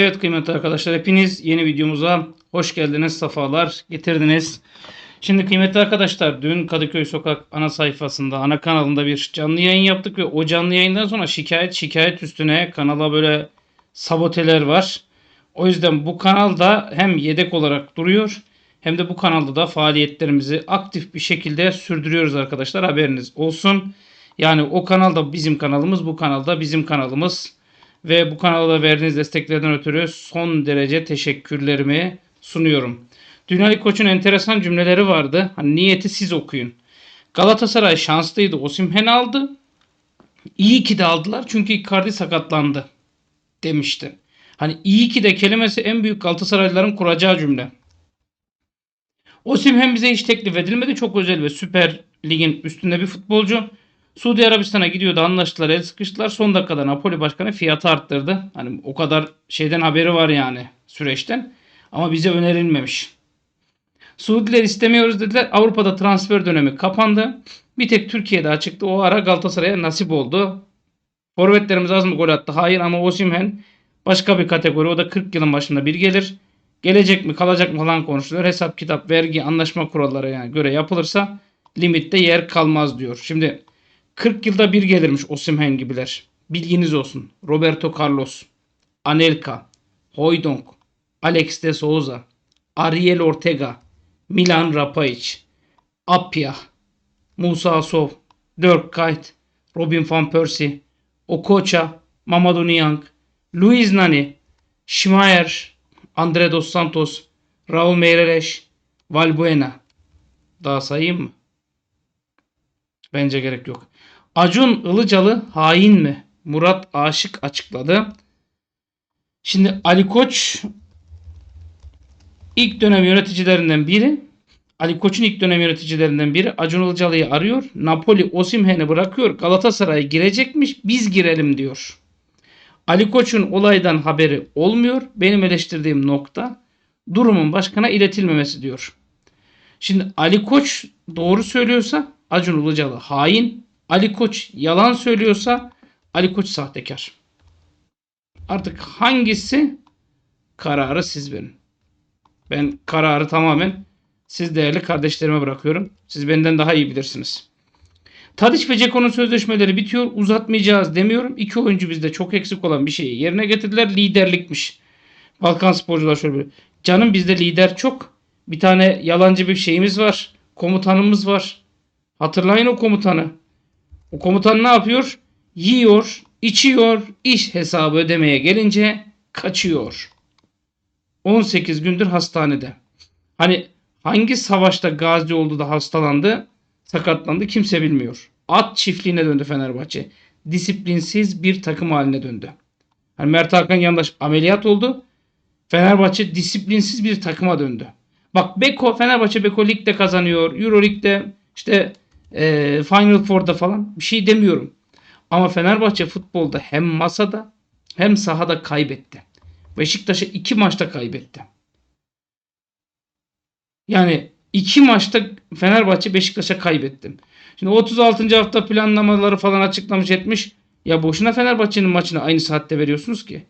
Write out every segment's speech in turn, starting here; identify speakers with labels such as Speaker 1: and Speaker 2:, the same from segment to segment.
Speaker 1: Evet kıymetli arkadaşlar hepiniz yeni videomuza hoş geldiniz, safalar getirdiniz. Şimdi kıymetli arkadaşlar dün Kadıköy Sokak ana sayfasında, ana kanalında bir canlı yayın yaptık ve o canlı yayından sonra şikayet şikayet üstüne kanala böyle saboteler var. O yüzden bu kanalda hem yedek olarak duruyor hem de bu kanalda da faaliyetlerimizi aktif bir şekilde sürdürüyoruz arkadaşlar haberiniz olsun. Yani o kanalda bizim kanalımız, bu kanalda bizim kanalımız. Ve bu kanala verdiğiniz desteklerden ötürü son derece teşekkürlerimi sunuyorum. Dün Ali Koç'un enteresan cümleleri vardı. Hani niyeti siz okuyun. Galatasaray şanslıydı. Osimhen aldı. İyi ki de aldılar çünkü Icardi sakatlandı demişti. Hani iyi ki de kelimesi en büyük Galatasaraylıların kuracağı cümle. Osimhen bize hiç teklif edilmedi. Çok özel ve Süper Lig'in üstünde bir futbolcu. Suudi Arabistan'a gidiyordu anlaştılar el sıkıştılar. Son dakikada Napoli başkanı fiyatı arttırdı. Hani o kadar şeyden haberi var yani süreçten. Ama bize önerilmemiş. Suudiler istemiyoruz dediler. Avrupa'da transfer dönemi kapandı. Bir tek Türkiye'de açıktı. O ara Galatasaray'a nasip oldu. Forvetlerimiz az mı gol attı? Hayır ama Osimhen başka bir kategori. O da 40 yılın başında bir gelir. Gelecek mi kalacak mı falan konuşuluyor. Hesap kitap vergi anlaşma kuralları yani göre yapılırsa limitte yer kalmaz diyor. Şimdi 40 yılda bir gelirmiş Osimhen gibiler. Bilginiz olsun. Roberto Carlos, Anelka, Hoydonk, Alex de Souza, Ariel Ortega, Milan Rapaic, Apia, Musa Asov, Dirk Kuyt, Robin van Persie, Okocha, Mamadou Niang, Luis Nani, Schmeier, Andre Dos Santos, Raul Meireles, Valbuena. Daha sayayım mı? Bence gerek yok. Acun Ilıcalı hain mi? Murat Aşık açıkladı. Şimdi Ali Koç ilk dönem yöneticilerinden biri. Ali Koç'un ilk dönem yöneticilerinden biri Acun Ilıcalı'yı arıyor. Napoli Osimhen'i bırakıyor. Galatasaray girecekmiş. Biz girelim diyor. Ali Koç'un olaydan haberi olmuyor. Benim eleştirdiğim nokta durumun başkana iletilmemesi diyor. Şimdi Ali Koç doğru söylüyorsa Acun Ilıcalı hain. Ali Koç yalan söylüyorsa Ali Koç sahtekar. Artık hangisi kararı siz verin. Ben kararı tamamen siz değerli kardeşlerime bırakıyorum. Siz benden daha iyi bilirsiniz. Tadiç ve Ceko'nun sözleşmeleri bitiyor. Uzatmayacağız demiyorum. İki oyuncu bizde çok eksik olan bir şeyi yerine getirdiler. Liderlikmiş. Balkan sporcular şöyle bir. Canım bizde lider çok. Bir tane yalancı bir şeyimiz var. Komutanımız var. Hatırlayın o komutanı. O komutan ne yapıyor? Yiyor, içiyor, iş hesabı ödemeye gelince kaçıyor. 18 gündür hastanede. Hani hangi savaşta gazi oldu da hastalandı, sakatlandı kimse bilmiyor. At çiftliğine döndü Fenerbahçe. Disiplinsiz bir takım haline döndü. Hani Mert Hakan yandaş ameliyat oldu. Fenerbahçe disiplinsiz bir takıma döndü. Bak Beko, Fenerbahçe Beko ligde kazanıyor. Euro ligde işte e, Final Four'da falan bir şey demiyorum. Ama Fenerbahçe futbolda hem masada hem sahada kaybetti. Beşiktaş'a iki maçta kaybetti. Yani iki maçta Fenerbahçe Beşiktaş'a kaybetti. Şimdi 36. hafta planlamaları falan açıklamış etmiş. Ya boşuna Fenerbahçe'nin maçını aynı saatte veriyorsunuz ki.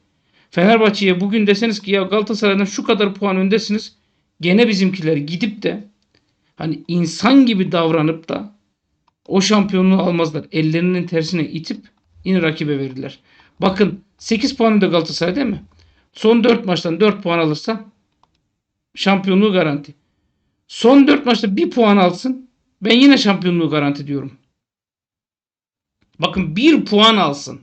Speaker 1: Fenerbahçe'ye bugün deseniz ki ya Galatasaray'dan şu kadar puan öndesiniz. Gene bizimkiler gidip de hani insan gibi davranıp da o şampiyonluğu almazlar. Ellerinin tersine itip yine rakibe verirler. Bakın 8 puanı da Galatasaray değil mi? Son 4 maçtan 4 puan alırsa şampiyonluğu garanti. Son 4 maçta 1 puan alsın ben yine şampiyonluğu garanti diyorum. Bakın 1 puan alsın.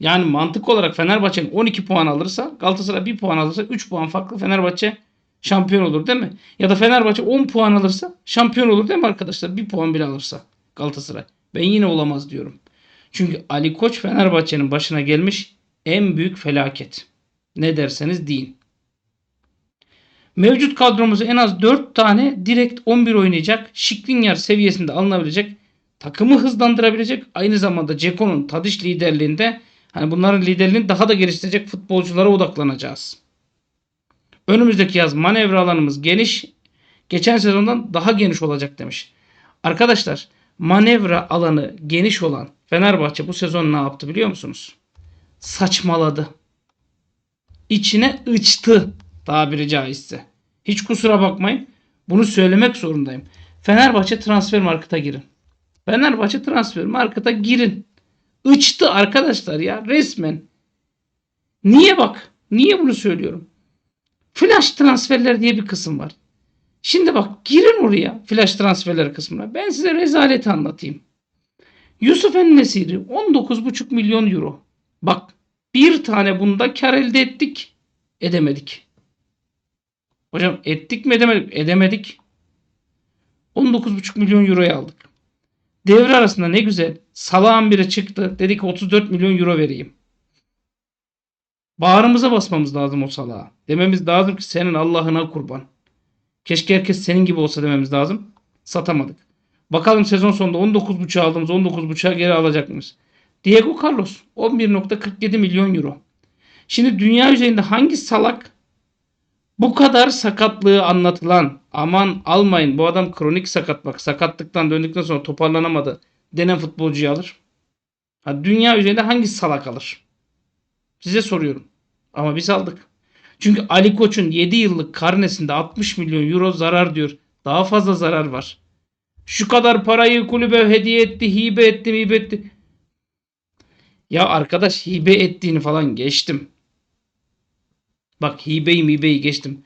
Speaker 1: Yani mantık olarak Fenerbahçe'nin 12 puan alırsa Galatasaray 1 puan alırsa 3 puan farklı Fenerbahçe şampiyon olur değil mi? Ya da Fenerbahçe 10 puan alırsa şampiyon olur değil mi arkadaşlar? 1 puan bile alırsa Galatasaray. Ben yine olamaz diyorum. Çünkü Ali Koç Fenerbahçe'nin başına gelmiş en büyük felaket. Ne derseniz deyin. Mevcut kadromuzu en az 4 tane direkt 11 oynayacak, Şiklinyar seviyesinde alınabilecek, takımı hızlandırabilecek, aynı zamanda Ceko'nun Tadiş liderliğinde hani bunların liderliğini daha da geliştirecek futbolculara odaklanacağız. Önümüzdeki yaz manevra alanımız geniş, geçen sezondan daha geniş olacak demiş. Arkadaşlar manevra alanı geniş olan Fenerbahçe bu sezon ne yaptı biliyor musunuz? Saçmaladı. içine ıçtı tabiri caizse. Hiç kusura bakmayın. Bunu söylemek zorundayım. Fenerbahçe transfer markete girin. Fenerbahçe transfer markete girin. Içti arkadaşlar ya resmen. Niye bak? Niye bunu söylüyorum? Flash transferler diye bir kısım var. Şimdi bak girin oraya flash transferler kısmına. Ben size rezaleti anlatayım. Yusuf Ennesiri 19,5 milyon euro. Bak bir tane bunda kar elde ettik. Edemedik. Hocam ettik mi edemedik? Edemedik. 19,5 milyon euroya aldık. Devre arasında ne güzel. Salağın biri çıktı. Dedi ki 34 milyon euro vereyim. Bağrımıza basmamız lazım o salağa. Dememiz lazım ki senin Allah'ına kurban. Keşke herkes senin gibi olsa dememiz lazım. Satamadık. Bakalım sezon sonunda 19.5'a aldığımız 19.5'a geri alacak mıyız? Diego Carlos 11.47 milyon euro. Şimdi dünya üzerinde hangi salak bu kadar sakatlığı anlatılan aman almayın bu adam kronik sakat bak sakatlıktan döndükten sonra toparlanamadı denen futbolcuyu alır. Ha, dünya üzerinde hangi salak alır? Size soruyorum. Ama biz aldık. Çünkü Ali Koç'un 7 yıllık karnesinde 60 milyon euro zarar diyor. Daha fazla zarar var. Şu kadar parayı kulübe hediye etti, hibe etti, hibe etti. Ya arkadaş hibe ettiğini falan geçtim. Bak hibeyi hibeyi geçtim.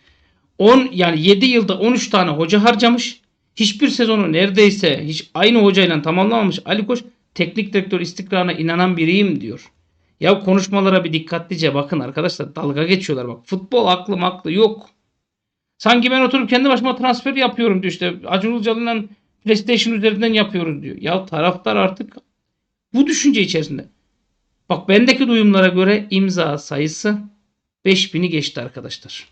Speaker 1: 10 yani 7 yılda 13 tane hoca harcamış. Hiçbir sezonu neredeyse hiç aynı hocayla tamamlamamış. Ali Koç teknik direktör istikrarına inanan biriyim diyor. Ya konuşmalara bir dikkatlice bakın arkadaşlar. Dalga geçiyorlar bak. Futbol aklı maklı yok. Sanki ben oturup kendi başıma transfer yapıyorum diyor işte. Acun Ilıcalı'yla PlayStation üzerinden yapıyoruz diyor. Ya taraftar artık bu düşünce içerisinde. Bak bendeki duyumlara göre imza sayısı 5000'i geçti arkadaşlar.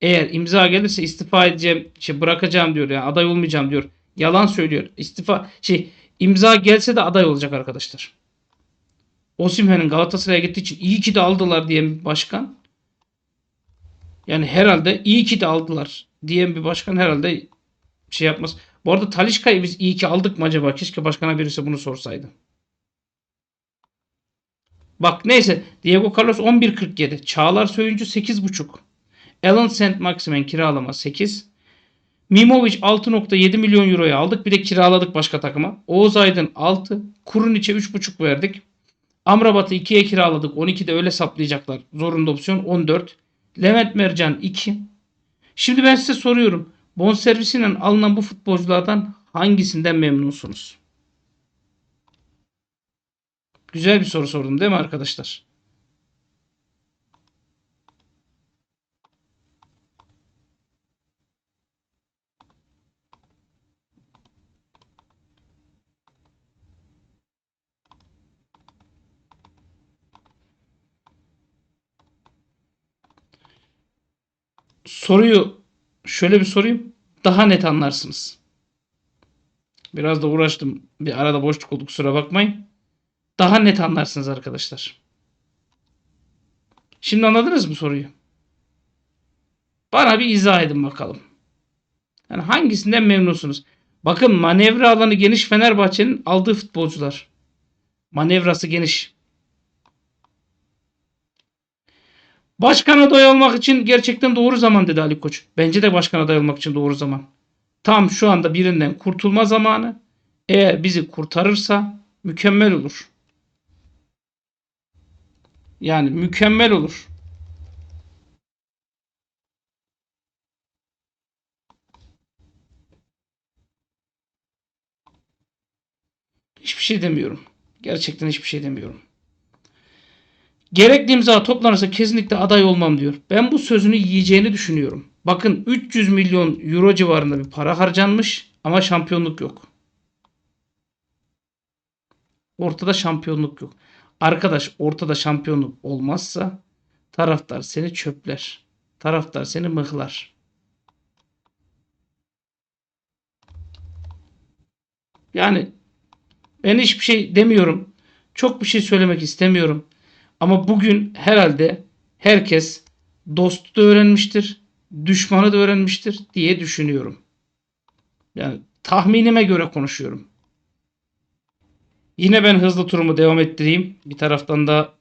Speaker 1: Eğer imza gelirse istifa edeceğim, şey bırakacağım diyor yani aday olmayacağım diyor. Yalan söylüyor. İstifa şey imza gelse de aday olacak arkadaşlar. Osimhen'in Galatasaray'a gittiği için iyi ki de aldılar diyen bir başkan. Yani herhalde iyi ki de aldılar diyen bir başkan herhalde şey yapmaz. Bu arada Talişka'yı biz iyi ki aldık mı acaba? Keşke başkana birisi bunu sorsaydı. Bak neyse Diego Carlos 11.47. Çağlar Söyüncü 8.5. Alan St. Maximen kiralama 8. Mimovic 6.7 milyon euroya aldık. Bir de kiraladık başka takıma. Oğuz Aydın 6. Kuruniç'e 3.5 verdik. Amrabat'ı 2'ye kiraladık. 12'de öyle saplayacaklar. Zorunda opsiyon 14. Levent Mercan 2. Şimdi ben size soruyorum. Bonservisiyle alınan bu futbolculardan hangisinden memnunsunuz? Güzel bir soru sordum değil mi arkadaşlar? Soruyu şöyle bir sorayım. Daha net anlarsınız. Biraz da uğraştım. Bir arada boşluk oldu kusura bakmayın. Daha net anlarsınız arkadaşlar. Şimdi anladınız mı soruyu? Bana bir izah edin bakalım. Yani hangisinden memnunsunuz? Bakın manevra alanı geniş Fenerbahçe'nin aldığı futbolcular. Manevrası geniş. Başkan adayı olmak için gerçekten doğru zaman dedi Ali Koç. Bence de başkan adayı olmak için doğru zaman. Tam şu anda birinden kurtulma zamanı. Eğer bizi kurtarırsa mükemmel olur. Yani mükemmel olur. Hiçbir şey demiyorum. Gerçekten hiçbir şey demiyorum. Gerekli imza toplanırsa kesinlikle aday olmam diyor. Ben bu sözünü yiyeceğini düşünüyorum. Bakın 300 milyon euro civarında bir para harcanmış ama şampiyonluk yok. Ortada şampiyonluk yok. Arkadaş ortada şampiyonluk olmazsa taraftar seni çöpler. Taraftar seni mıhlar. Yani ben hiçbir şey demiyorum. Çok bir şey söylemek istemiyorum. Ama bugün herhalde herkes dostu da öğrenmiştir, düşmanı da öğrenmiştir diye düşünüyorum. Yani tahminime göre konuşuyorum. Yine ben hızlı turumu devam ettireyim. Bir taraftan da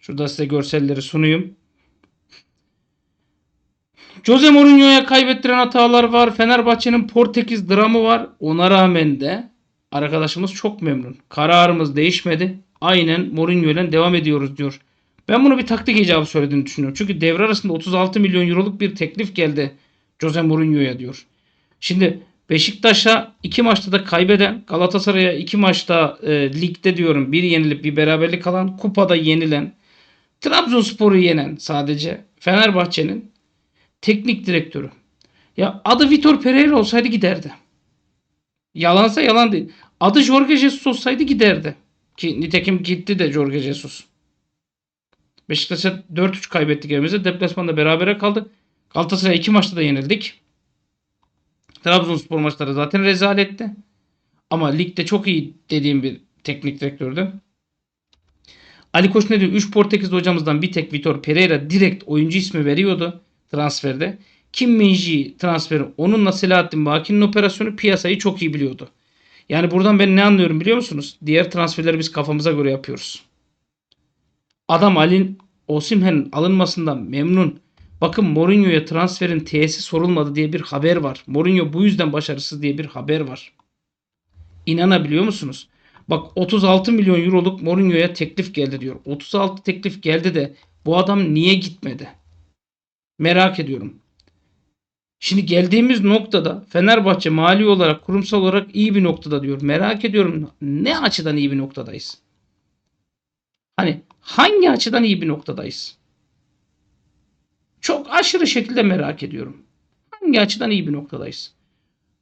Speaker 1: şurada size görselleri sunayım. Jose Mourinho'ya kaybettiren hatalar var. Fenerbahçe'nin Portekiz dramı var. Ona rağmen de arkadaşımız çok memnun. Kararımız değişmedi. Aynen Mourinho ile devam ediyoruz diyor. Ben bunu bir taktik icabı söylediğini düşünüyorum. Çünkü devre arasında 36 milyon euroluk bir teklif geldi Jose Mourinho'ya diyor. Şimdi Beşiktaş'a iki maçta da kaybeden, Galatasaray'a iki maçta e, ligde diyorum bir yenilip bir beraberlik alan, kupada yenilen, Trabzonspor'u yenen sadece Fenerbahçe'nin teknik direktörü. Ya adı Vitor Pereira olsaydı giderdi. Yalansa yalan değil. Adı Jorge Jesus olsaydı giderdi. Ki nitekim gitti de Jorge Jesus. Beşiktaş'a 4-3 kaybettik evimizde. Deplasmanda berabere kaldı. Galatasaray'a iki maçta da yenildik. Trabzonspor maçları zaten rezaletti. Ama ligde çok iyi dediğim bir teknik direktördü. Ali Koç ne diyor? 3 Portekiz hocamızdan bir tek Vitor Pereira direkt oyuncu ismi veriyordu transferde. Kim Minji transferi onunla Selahattin Baki'nin operasyonu piyasayı çok iyi biliyordu. Yani buradan ben ne anlıyorum biliyor musunuz? Diğer transferleri biz kafamıza göre yapıyoruz. Adam Ali Osimhen'in alınmasından memnun. Bakın Mourinho'ya transferin T'si sorulmadı diye bir haber var. Mourinho bu yüzden başarısız diye bir haber var. İnanabiliyor musunuz? Bak 36 milyon euroluk Mourinho'ya teklif geldi diyor. 36 teklif geldi de bu adam niye gitmedi? Merak ediyorum. Şimdi geldiğimiz noktada Fenerbahçe mali olarak, kurumsal olarak iyi bir noktada diyor. Merak ediyorum ne açıdan iyi bir noktadayız? Hani hangi açıdan iyi bir noktadayız? Çok aşırı şekilde merak ediyorum. Hangi açıdan iyi bir noktadayız?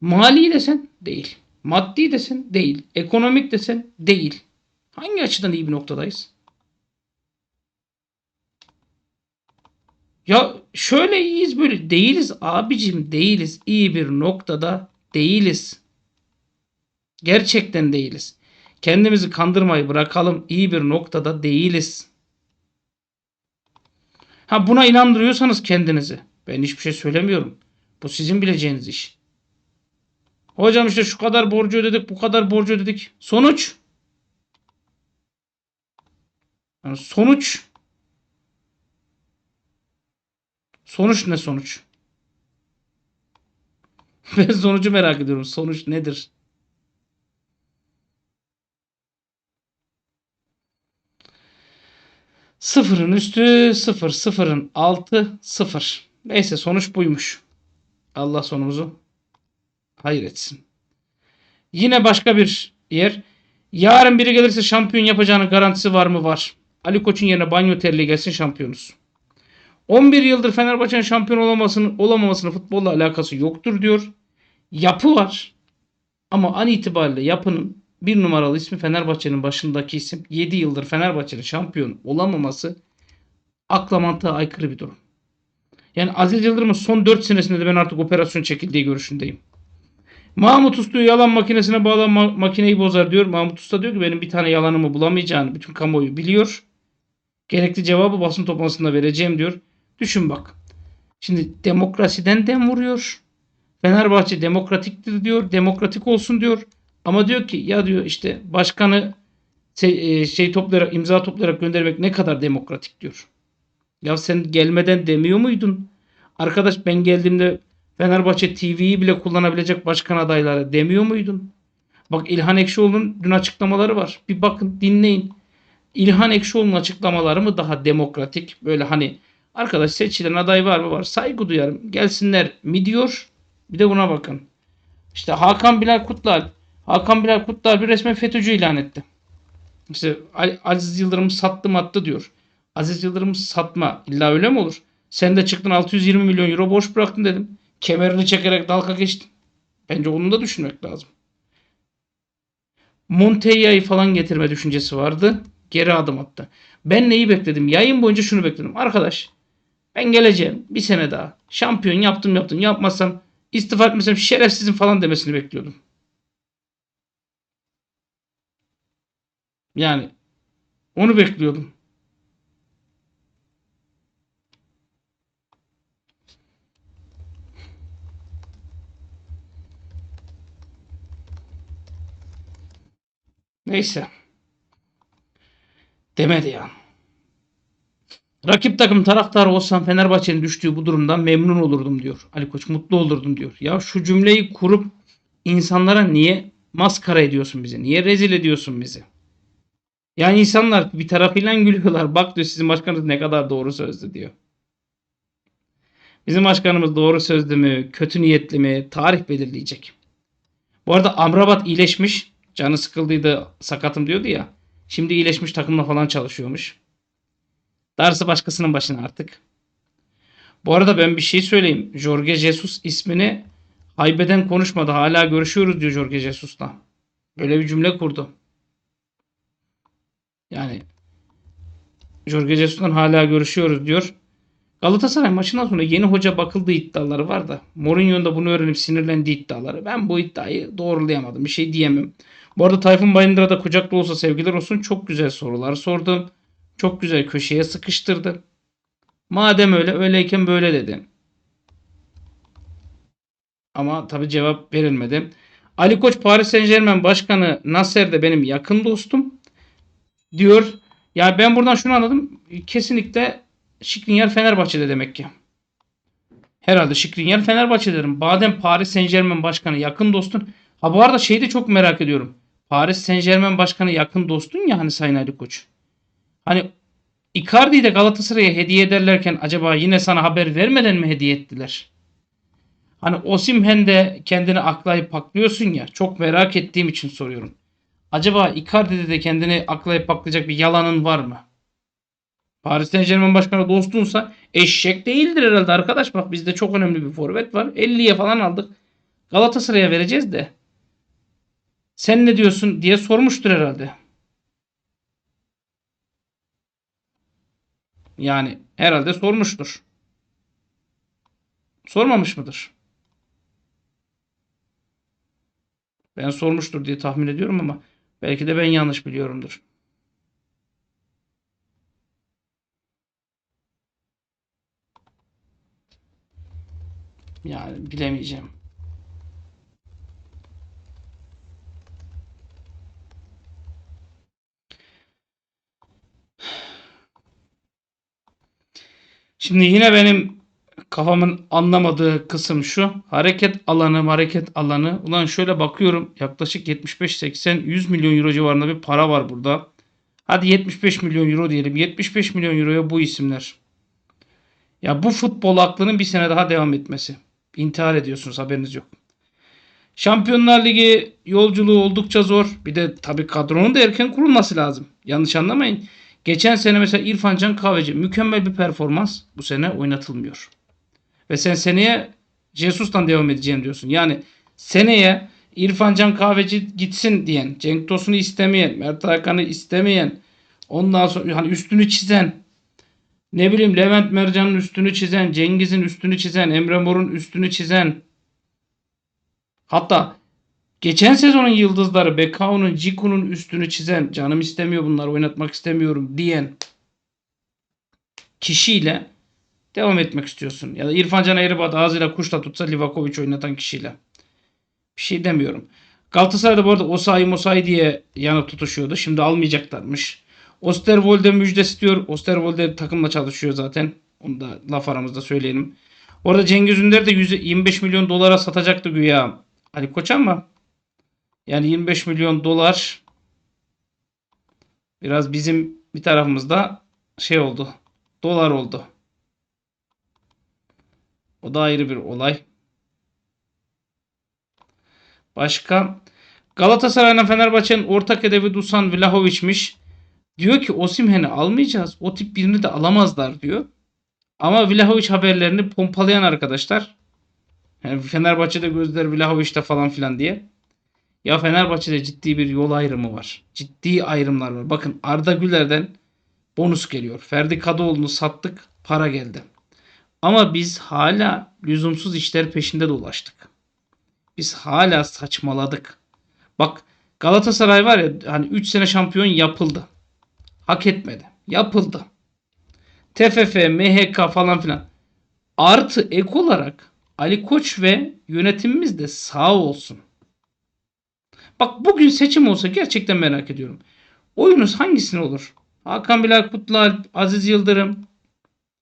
Speaker 1: Mali desen değil. Maddi desen değil. Ekonomik desen değil. Hangi açıdan iyi bir noktadayız? Ya şöyle iyiyiz böyle değiliz abicim değiliz. İyi bir noktada değiliz. Gerçekten değiliz. Kendimizi kandırmayı bırakalım. İyi bir noktada değiliz. Ha buna inandırıyorsanız kendinizi. Ben hiçbir şey söylemiyorum. Bu sizin bileceğiniz iş. Hocam işte şu kadar borcu ödedik, bu kadar borcu ödedik. Sonuç? Yani sonuç Sonuç ne sonuç? Ben sonucu merak ediyorum. Sonuç nedir? Sıfırın üstü sıfır, sıfırın altı sıfır. Neyse sonuç buymuş. Allah sonumuzu hayır etsin. Yine başka bir yer. Yarın biri gelirse şampiyon yapacağının garantisi var mı? Var. Ali Koç'un yerine Banyo Terli gelsin şampiyonuz. 11 yıldır Fenerbahçe'nin şampiyon olamasının, olamamasının futbolla alakası yoktur diyor. Yapı var. Ama an itibariyle yapının bir numaralı ismi Fenerbahçe'nin başındaki isim. 7 yıldır Fenerbahçe'nin şampiyon olamaması akla mantığa aykırı bir durum. Yani Aziz Yıldırım'ın son 4 senesinde de ben artık operasyon çekildiği görüşündeyim. Mahmut Uslu'yu yalan makinesine bağlan ma- makineyi bozar diyor. Mahmut Usta diyor ki benim bir tane yalanımı bulamayacağını bütün kamuoyu biliyor. Gerekli cevabı basın toplantısında vereceğim diyor. Düşün bak. Şimdi demokrasiden dem vuruyor. Fenerbahçe demokratiktir diyor. Demokratik olsun diyor. Ama diyor ki ya diyor işte başkanı şey, şey toplayarak imza toplayarak göndermek ne kadar demokratik diyor. Ya sen gelmeden demiyor muydun? Arkadaş ben geldiğimde Fenerbahçe TV'yi bile kullanabilecek başkan adayları demiyor muydun? Bak İlhan Ekşioğlu'nun dün açıklamaları var. Bir bakın dinleyin. İlhan Ekşioğlu'nun açıklamaları mı daha demokratik? Böyle hani arkadaş seçilen aday var mı? Var. Saygı duyarım. Gelsinler mi diyor? Bir de buna bakın. İşte Hakan Bilal Kutlualp. Hakan Bilal Kutlualp bir resmen FETÖ'cü ilan etti. İşte Aziz Yıldırım sattım attı diyor. Aziz Yıldırım satma. İlla öyle mi olur? Sen de çıktın 620 milyon euro borç bıraktın dedim. Kemerini çekerek dalga geçtin. Bence onu da düşünmek lazım. Montella'yı falan getirme düşüncesi vardı. Geri adım attı. Ben neyi bekledim? Yayın boyunca şunu bekledim. Arkadaş ben geleceğim bir sene daha. Şampiyon yaptım yaptım. Yapmazsam istifa etmesem şerefsizim falan demesini bekliyordum. Yani onu bekliyordum. Neyse. Demedi ya. Rakip takım taraftarı olsam Fenerbahçe'nin düştüğü bu durumdan memnun olurdum diyor. Ali Koç mutlu olurdum diyor. Ya şu cümleyi kurup insanlara niye maskara ediyorsun bizi? Niye rezil ediyorsun bizi? Yani insanlar bir tarafıyla gülüyorlar. Bak diyor sizin başkanınız ne kadar doğru sözlü diyor. Bizim başkanımız doğru sözlü mü, kötü niyetli mi tarih belirleyecek. Bu arada Amrabat iyileşmiş. Canı sıkıldıydı, sakatım diyordu ya. Şimdi iyileşmiş takımla falan çalışıyormuş. Darısı başkasının başına artık. Bu arada ben bir şey söyleyeyim. Jorge Jesus ismini haybeden konuşmadı. Hala görüşüyoruz diyor Jorge Jesus'la. Böyle bir cümle kurdu. Yani Jorge Jesus'la hala görüşüyoruz diyor. Galatasaray maçından sonra yeni hoca bakıldığı iddiaları var da Mourinho'nun da bunu öğrenip sinirlendiği iddiaları. Ben bu iddiayı doğrulayamadım. Bir şey diyemem. Bu arada Tayfun Bayındır'a da kucaklı olsa sevgiler olsun. Çok güzel sorular sordum. Çok güzel köşeye sıkıştırdı. Madem öyle öyleyken böyle dedi. Ama tabi cevap verilmedi. Ali Koç Paris Saint Germain Başkanı Nasser de benim yakın dostum diyor. Ya ben buradan şunu anladım. Kesinlikle Şikrinyar Fenerbahçe'de demek ki. Herhalde Şikrinyar Fenerbahçe'derim. Badem Paris Saint Germain Başkanı yakın dostun. Ha bu arada şeyi de çok merak ediyorum. Paris Saint Germain Başkanı yakın dostun ya hani Sayın Ali Koç. Hani Icardi'yi de Galatasaray'a hediye ederlerken acaba yine sana haber vermeden mi hediye ettiler? Hani Osimhen de kendini aklayıp paklıyorsun ya. Çok merak ettiğim için soruyorum. Acaba Icardi'de de kendini aklayıp paklayacak bir yalanın var mı? Paris Saint Germain başkanı dostunsa eşek değildir herhalde arkadaş. Bak bizde çok önemli bir forvet var. 50'ye falan aldık. Galatasaray'a vereceğiz de. Sen ne diyorsun diye sormuştur herhalde. Yani herhalde sormuştur. Sormamış mıdır? Ben sormuştur diye tahmin ediyorum ama belki de ben yanlış biliyorumdur. Yani bilemeyeceğim. Şimdi yine benim kafamın anlamadığı kısım şu. Hareket alanı, hareket alanı. Ulan şöyle bakıyorum yaklaşık 75, 80, 100 milyon euro civarında bir para var burada. Hadi 75 milyon euro diyelim. 75 milyon euroya bu isimler. Ya bu futbol aklının bir sene daha devam etmesi. İntihar ediyorsunuz haberiniz yok. Şampiyonlar Ligi yolculuğu oldukça zor. Bir de tabii kadronun da erken kurulması lazım. Yanlış anlamayın. Geçen sene mesela İrfan Can Kahveci mükemmel bir performans. Bu sene oynatılmıyor. Ve sen seneye Jesus'tan devam edeceğim diyorsun. Yani seneye İrfan Can Kahveci gitsin diyen, Cenk Tosun'u istemeyen, Mert Hakan'ı istemeyen, ondan sonra hani üstünü çizen, ne bileyim Levent Mercan'ın üstünü çizen, Cengiz'in üstünü çizen, Emre Mor'un üstünü çizen. Hatta geçen sezonun yıldızları Bekao'nun, Ciku'nun üstünü çizen, canım istemiyor bunları oynatmak istemiyorum diyen kişiyle devam etmek istiyorsun. Ya da İrfan Can Eğribat ağzıyla kuşla tutsa Livakovic oynatan kişiyle. Bir şey demiyorum. Galatasaray'da bu arada Osayi Mosayi diye yana tutuşuyordu. Şimdi almayacaklarmış. Osterwolde müjdesi diyor. Osterwolde takımla çalışıyor zaten. Onu da laf aramızda söyleyelim. Orada Cengiz Ünder de 125 milyon dolara satacaktı güya Ali Koç ama yani 25 milyon dolar biraz bizim bir tarafımızda şey oldu. Dolar oldu. O da ayrı bir olay. Başka Galatasaray'la Fenerbahçe'nin ortak hedefi Dusan Vlahovic'miş. Diyor ki Osimhen'i almayacağız. O tip birini de alamazlar diyor. Ama Vlahovic haberlerini pompalayan arkadaşlar. Yani Fenerbahçe'de gözler Vlahovic'te falan filan diye. Ya Fenerbahçe'de ciddi bir yol ayrımı var. Ciddi ayrımlar var. Bakın Arda Güler'den bonus geliyor. Ferdi Kadıoğlu'nu sattık. Para geldi. Ama biz hala lüzumsuz işler peşinde dolaştık. Biz hala saçmaladık. Bak Galatasaray var ya hani 3 sene şampiyon yapıldı. Hak etmedi. Yapıldı. TFF, MHK falan filan. Artı ek olarak Ali Koç ve yönetimimiz de sağ olsun. Bak bugün seçim olsa gerçekten merak ediyorum. Oyunuz hangisine olur? Hakan Bilal Kutlualp, Aziz Yıldırım,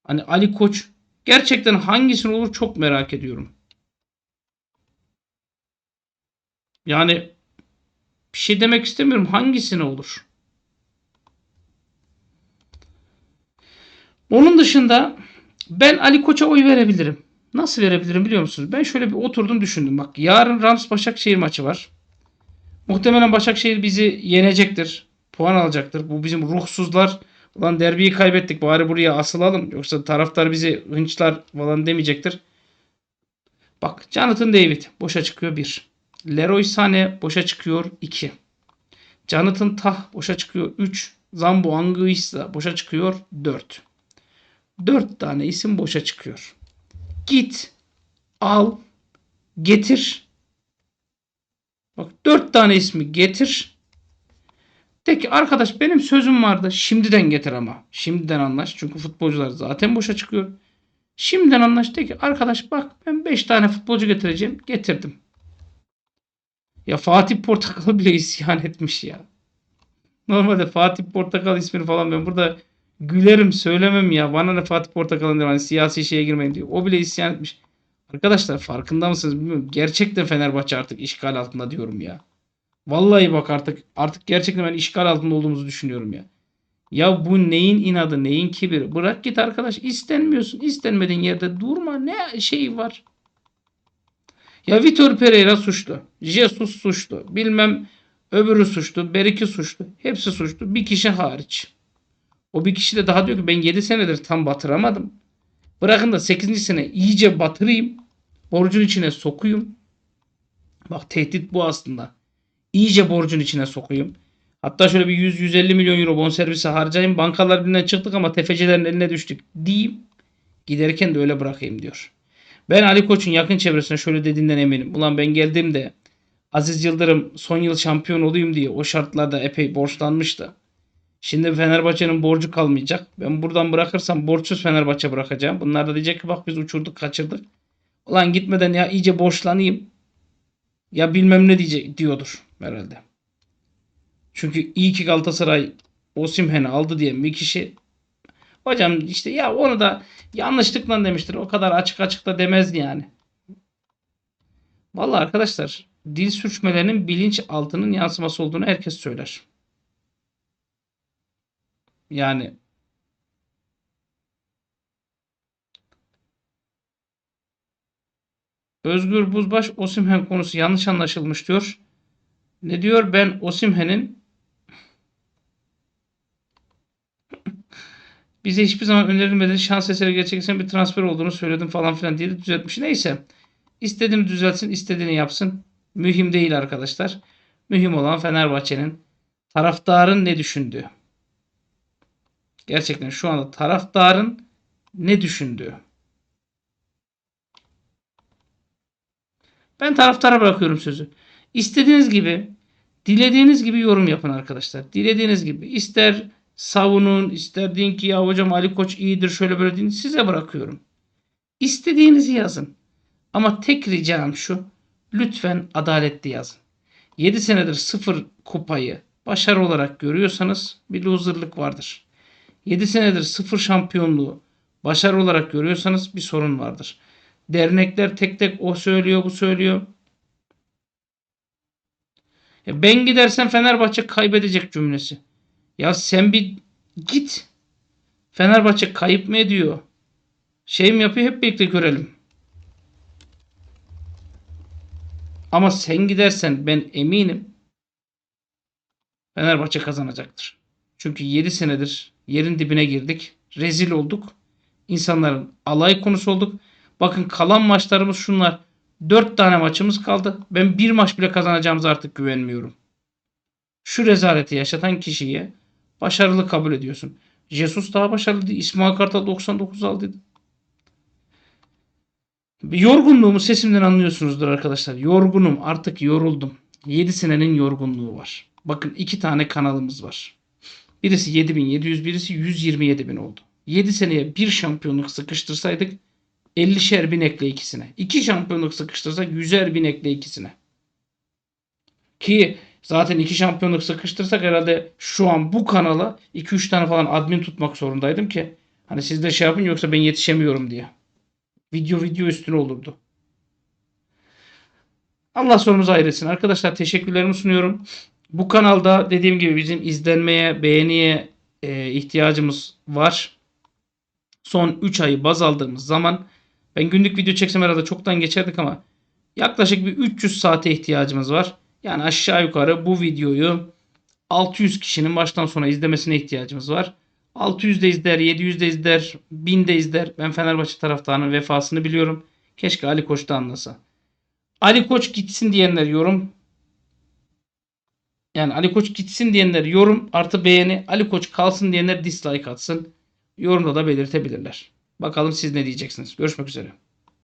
Speaker 1: Hani Ali Koç gerçekten hangisini olur çok merak ediyorum. Yani bir şey demek istemiyorum. Hangisine olur? Onun dışında ben Ali Koç'a oy verebilirim. Nasıl verebilirim biliyor musunuz? Ben şöyle bir oturdum düşündüm. Bak yarın Rams Başakşehir maçı var. Muhtemelen Başakşehir bizi yenecektir. Puan alacaktır. Bu bizim ruhsuzlar. Ulan derbiyi kaybettik bari buraya asılalım. Yoksa taraftar bizi hınçlar falan demeyecektir. Bak Jonathan David boşa çıkıyor 1. Leroy Sané boşa çıkıyor 2. Jonathan Tah boşa çıkıyor 3. Zambo Anguissa boşa çıkıyor 4. 4 tane isim boşa çıkıyor. Git, al, getir. Bak 4 tane ismi getir. De ki arkadaş benim sözüm vardı. Şimdiden getir ama. Şimdiden anlaş. Çünkü futbolcular zaten boşa çıkıyor. Şimdiden anlaş de ki arkadaş bak ben 5 tane futbolcu getireceğim. Getirdim. Ya Fatih Portakal bile isyan etmiş ya. Normalde Fatih Portakal ismini falan ben burada gülerim söylemem ya. Bana ne Fatih Portakal'ın. Hani siyasi şeye girmeyin diyor. O bile isyan etmiş. Arkadaşlar farkında mısınız bilmiyorum. Gerçekten Fenerbahçe artık işgal altında diyorum ya. Vallahi bak artık artık gerçekten ben işgal altında olduğumuzu düşünüyorum ya. Ya bu neyin inadı, neyin kibiri? Bırak git arkadaş. İstenmiyorsun. İstenmediğin yerde durma. Ne şey var? Ya Vitor Pereira suçlu. Jesus suçlu. Bilmem öbürü suçlu. Beriki suçlu. Hepsi suçlu. Bir kişi hariç. O bir kişi de daha diyor ki ben 7 senedir tam batıramadım. Bırakın da 8. sene iyice batırayım. Borcun içine sokuyum. Bak tehdit bu aslında. İyice borcun içine sokuyum. Hatta şöyle bir 100-150 milyon euro bonservisi harcayayım. Bankalar birinden çıktık ama tefecilerin eline düştük diyeyim. Giderken de öyle bırakayım diyor. Ben Ali Koç'un yakın çevresine şöyle dediğinden eminim. Ulan ben geldiğimde Aziz Yıldırım son yıl şampiyon olayım diye o şartlarda epey borçlanmıştı. Şimdi Fenerbahçe'nin borcu kalmayacak. Ben buradan bırakırsam borçsuz Fenerbahçe bırakacağım. Bunlar da diyecek ki bak biz uçurduk kaçırdık. Ulan gitmeden ya iyice borçlanayım. Ya bilmem ne diyecek diyordur herhalde. Çünkü iyi ki Galatasaray Osimhen'i aldı diye bir kişi hocam işte ya onu da yanlışlıkla demiştir. O kadar açık açık da demez yani. Vallahi arkadaşlar dil sürçmelerinin bilinç altının yansıması olduğunu herkes söyler. Yani Özgür Buzbaş Osimhen konusu yanlış anlaşılmış diyor. Ne diyor? Ben Osimhen'in bize hiçbir zaman önerilmeden şans eseri gerçekleşen bir transfer olduğunu söyledim falan filan diye düzeltmiş. Neyse. İstediğini düzeltsin, istediğini yapsın. Mühim değil arkadaşlar. Mühim olan Fenerbahçe'nin taraftarın ne düşündüğü. Gerçekten şu anda taraftarın ne düşündüğü. Ben taraftara bırakıyorum sözü. İstediğiniz gibi, dilediğiniz gibi yorum yapın arkadaşlar. Dilediğiniz gibi. İster savunun, ister deyin ki ya hocam Ali Koç iyidir şöyle böyle deyin. Size bırakıyorum. İstediğinizi yazın. Ama tek ricam şu. Lütfen adaletli yazın. 7 senedir sıfır kupayı başarı olarak görüyorsanız bir loserlık vardır. 7 senedir sıfır şampiyonluğu başarı olarak görüyorsanız bir sorun vardır. Dernekler tek tek o söylüyor bu söylüyor. Ya ben gidersem Fenerbahçe kaybedecek cümlesi. Ya sen bir git. Fenerbahçe kayıp mı ediyor? Şey mi yapıyor hep birlikte görelim. Ama sen gidersen ben eminim Fenerbahçe kazanacaktır. Çünkü 7 senedir yerin dibine girdik. Rezil olduk. İnsanların alay konusu olduk. Bakın kalan maçlarımız şunlar. 4 tane maçımız kaldı. Ben bir maç bile kazanacağımıza artık güvenmiyorum. Şu rezaleti yaşatan kişiye başarılı kabul ediyorsun. Jesus daha başarılıydı. İsmail Kartal 99 aldıydı. Yorgunluğumu sesimden anlıyorsunuzdur arkadaşlar. Yorgunum. Artık yoruldum. 7 senenin yorgunluğu var. Bakın iki tane kanalımız var. Birisi 7700, birisi 127 bin oldu. 7 seneye bir şampiyonluk sıkıştırsaydık 50'şer bin ekle ikisine. 2 şampiyonluk sıkıştırsak 100'er bin ekle ikisine. Ki zaten 2 şampiyonluk sıkıştırsak herhalde şu an bu kanala 2-3 tane falan admin tutmak zorundaydım ki Hani siz de şey yapın yoksa ben yetişemiyorum diye. Video video üstüne olurdu. Allah sonumuzu hayretsin. Arkadaşlar teşekkürlerimi sunuyorum. Bu kanalda dediğim gibi bizim izlenmeye, beğeniye e, ihtiyacımız var. Son 3 ayı baz aldığımız zaman ben günlük video çeksem herhalde çoktan geçerdik ama yaklaşık bir 300 saate ihtiyacımız var. Yani aşağı yukarı bu videoyu 600 kişinin baştan sona izlemesine ihtiyacımız var. 600 de izler, 700 de izler, 1000 de izler. Ben Fenerbahçe taraftarının vefasını biliyorum. Keşke Ali Koç da anlasa. Ali Koç gitsin diyenler yorum. Yani Ali Koç gitsin diyenler yorum artı beğeni. Ali Koç kalsın diyenler dislike atsın. Yorumda da belirtebilirler. Bakalım siz ne diyeceksiniz. Görüşmek üzere.